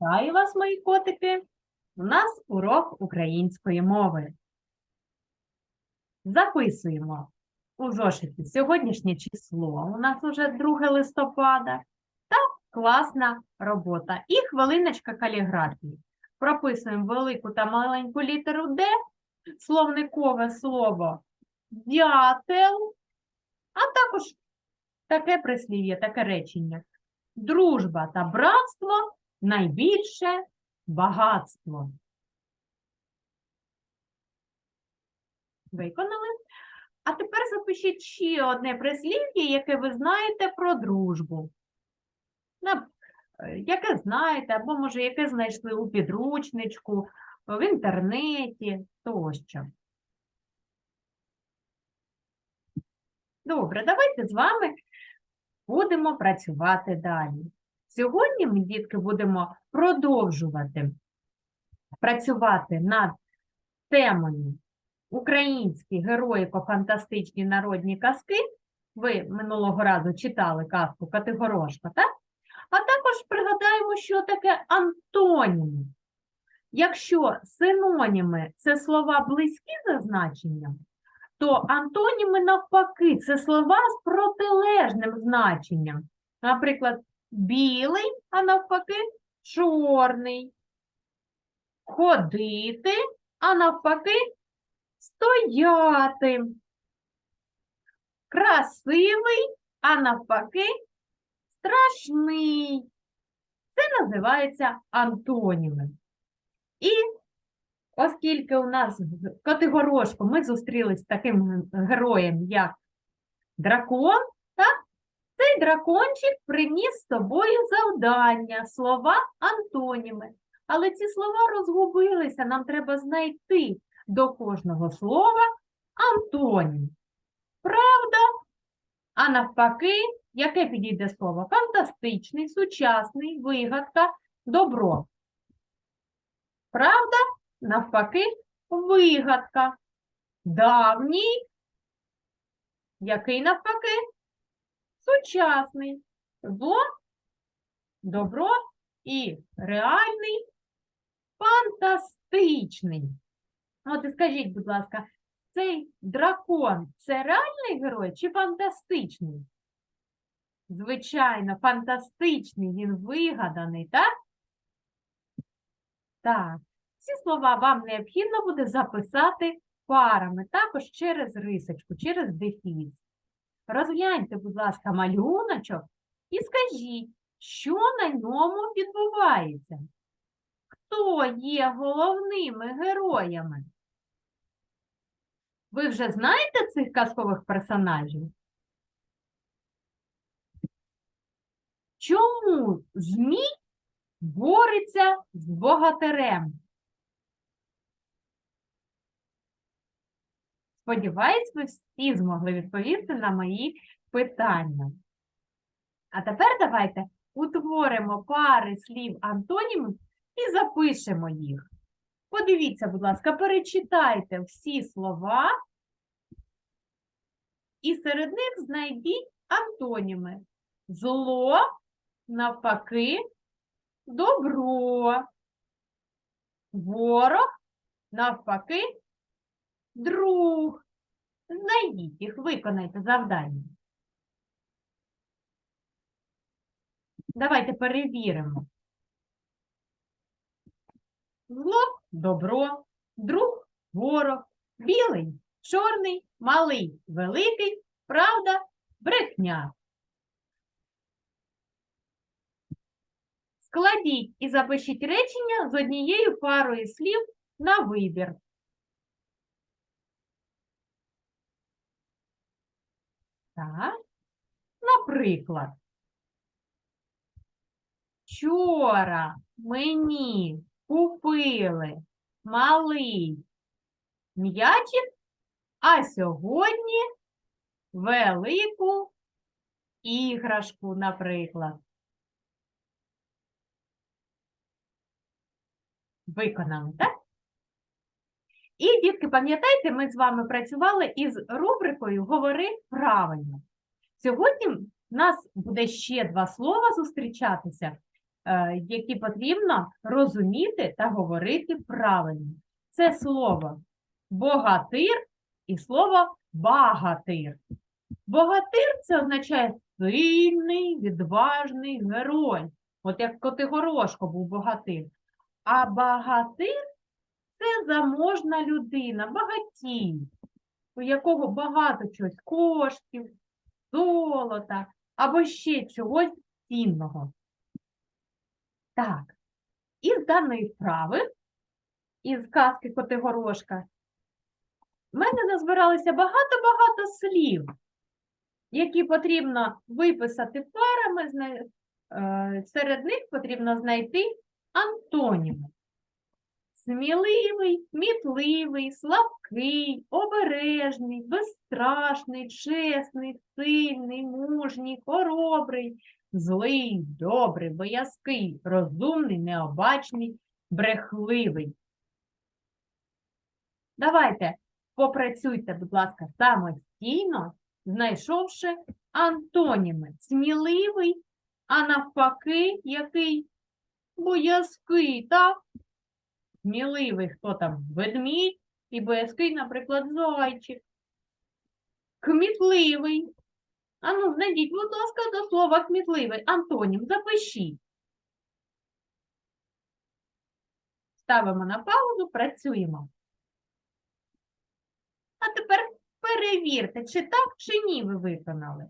Вітаю вас, мої котики! У нас урок української мови. Записуємо у зошиті сьогоднішнє число. У нас уже 2 листопада. Та класна робота. І хвилиночка каліграфії. Прописуємо велику та маленьку літеру Д, словникове слово дятел, а також таке прислів'я, таке речення. Дружба та братство найбільше багатство. Виконали. А тепер запишіть ще одне прислів'я, яке ви знаєте про дружбу. Яке знаєте, або, може, яке знайшли у підручничку, в інтернеті тощо. Добре, давайте з вами будемо працювати далі. Сьогодні ми, дітки, будемо продовжувати працювати над темою Українські героїко-фантастичні народні казки. Ви минулого разу читали казку Категорошка, так? А також пригадаємо, що таке антоніми. Якщо синоніми це слова близькі за значенням, то антоніми навпаки це слова з протилежним значенням. Наприклад, білий, а навпаки, чорний. Ходити, а навпаки, стояти. Красивий, а навпаки, страшний. Це називається антоніми. І оскільки у нас в Котигорошку ми зустрілись з таким героєм, як дракон, дракончик приніс з собою завдання, слова антоніми. Але ці слова розгубилися, нам треба знайти до кожного слова антонім. Правда? А навпаки, яке підійде слово? Фантастичний, сучасний, вигадка, добро. Правда? Навпаки, вигадка. Давній, який навпаки? Сучасний. Зло, добро і реальний, фантастичний. От і скажіть, будь ласка, цей дракон це реальний герой чи фантастичний? Звичайно, фантастичний, він вигаданий, так? Так. Ці слова вам необхідно буде записати парами, також через рисочку, через дефіс. Розгляньте, будь ласка, малюночок і скажіть, що на ньому відбувається? Хто є головними героями? Ви вже знаєте цих казкових персонажів? Чому Змій бореться з богатирем? Сподіваюсь, ви всі змогли відповісти на мої питання. А тепер давайте утворимо пари слів антонімів і запишемо їх. Подивіться, будь ласка, перечитайте всі слова і серед них знайдіть антоніми. Зло, навпаки, добро. Ворог, навпаки, друг. Знайдіть їх, виконайте завдання. Давайте перевіримо. Зло, добро, друг, ворог, білий, чорний, малий, великий, правда, брехня. Складіть і запишіть речення з однією парою слів на вибір. Так. Наприклад, вчора мені купили малий м'ячик, а сьогодні велику іграшку, наприклад. Виконали, так? І, дітки, пам'ятаєте, ми з вами працювали із рубрикою Говори правильно. Сьогодні в нас буде ще два слова зустрічатися, е, які потрібно розуміти та говорити правильно. Це слово богатир і слово багатир. Богатир це означає сильний, відважний герой. От як Котигорошко був богатир. А багатир заможна людина, багатій, у якого багато чогось коштів, золота або ще чогось цінного. Так, із даної вправи, із казки Котигорошка, в мене назбиралося багато-багато слів, які потрібно виписати парами, е, серед них потрібно знайти антоніми. Сміливий, мітливий, слабкий, обережний, безстрашний, чесний, сильний, мужній, хоробрий, злий, добрий, боязкий, розумний, необачний, брехливий. Давайте попрацюйте, будь ласка, самостійно, знайшовши антоніми. Сміливий, а навпаки, який боязкий, так? Сміливий, хто там ведмідь, і боязкий, наприклад, зайчик. Кмітливий. Ану, знайдіть, будь ласка, до слова кмітливий. Антонім, запишіть. Ставимо на паузу, працюємо. А тепер перевірте, чи так, чи ні ви виконали.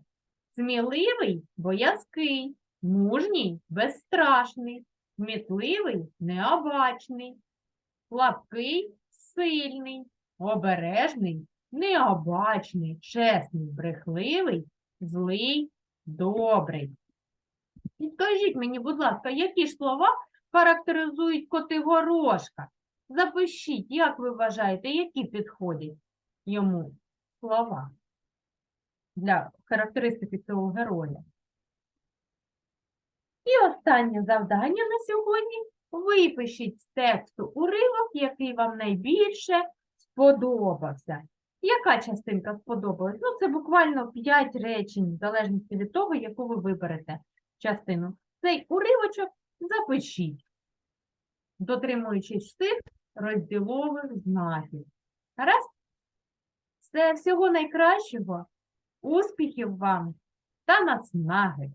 Сміливий, боязкий, мужній, безстрашний, кмітливий, необачний, слабкий, сильний, обережний, необачний, чесний, брехливий, злий, добрий. І скажіть мені, будь ласка, які ж слова характеризують Котигорошка? Запишіть, як ви вважаєте, які підходять йому слова для характеристики цього героя. І останнє завдання на сьогодні. Випишіть з тексту уривок, який вам найбільше сподобався. Яка частинка сподобалась? Ну, це буквально 5 речень, в залежності від того, яку ви виберете частину. Цей уривочок запишіть, дотримуючись цих розділових знаків. Гаразд? Все, всього найкращого, успіхів вам та наснаги!